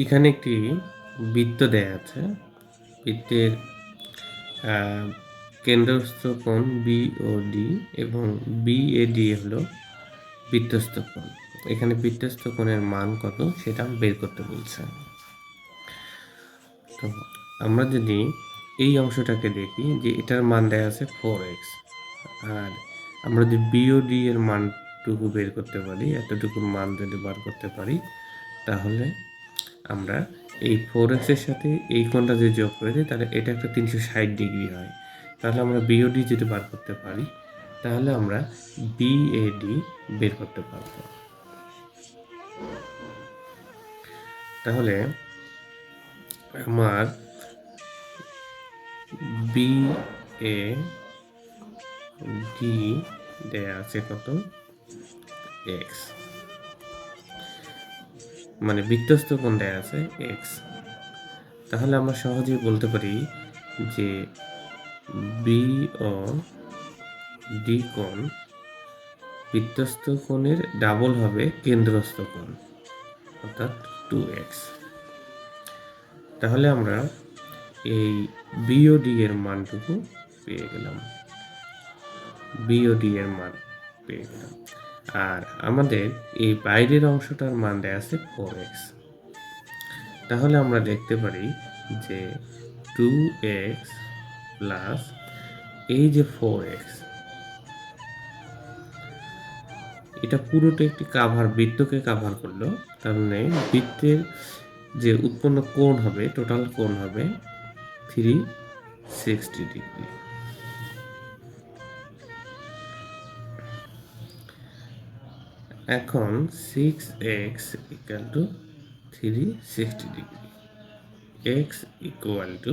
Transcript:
এখানে একটি বৃত্ত দেয়া আছে। বৃত্তের কেন্দ্রস্থ কোণ বি ও ডি এবং বি এ ডি হলো বৃত্তস্থ কোণ। এখানে বৃত্তস্থ কোণের মান কত সেটা বের করতে বলছে। তো আমরা যদি এই অংশটাকে দেখি যে এটার মান দেয়া আছে ফোর এক্স আর আমরা যদি বিওডি এর মানটুকু বের করতে পারি এতটুকু মান যদি বার করতে পারি, তাহলে আমরা এই ফোর এক্সের সাথে এই কোণটা যদি যোগ করে দিই, তাহলে এটা একটা তিনশো ষাট ডিগ্রি হয়। তাহলে আমরা বিওডি যদি বার করতে পারি, তাহলে আমরা বিএডি বের করতে পারব। তাহলে আমার বি এ ডি দেয়া আছে কত? এক্স মানে কোণ দেয়া আছে এক্স তাহলে আমরা সহজেই বলতে পারি যে বি ও ডি কোণ বৃত্তস্থ কোণের ডাবল হবে কেন্দ্রস্থ কোণ, অর্থাৎ টু এক্স তাহলে আমরা এই বিওডি এর মানটুকু পেয়ে গেলাম। বিওডি এর মান পেয়ে গেলাম। আর আমাদের এই বাইরের অংশটার মান দেয়া আছে ফোর এক্স তাহলে আমরা দেখতে পারি যে টু এক্স প্লাস এই যে ফোর এক্স এটা পুরোটা একটি কাভার বৃত্তকে কাভার করল। তার মানে বৃত্তের যে উৎপন্ন কোণ হবে টোটাল কোণ হবে থ্রি সিক্সটি ডিগ্রি এখন six x equal to three sixty degree x equal to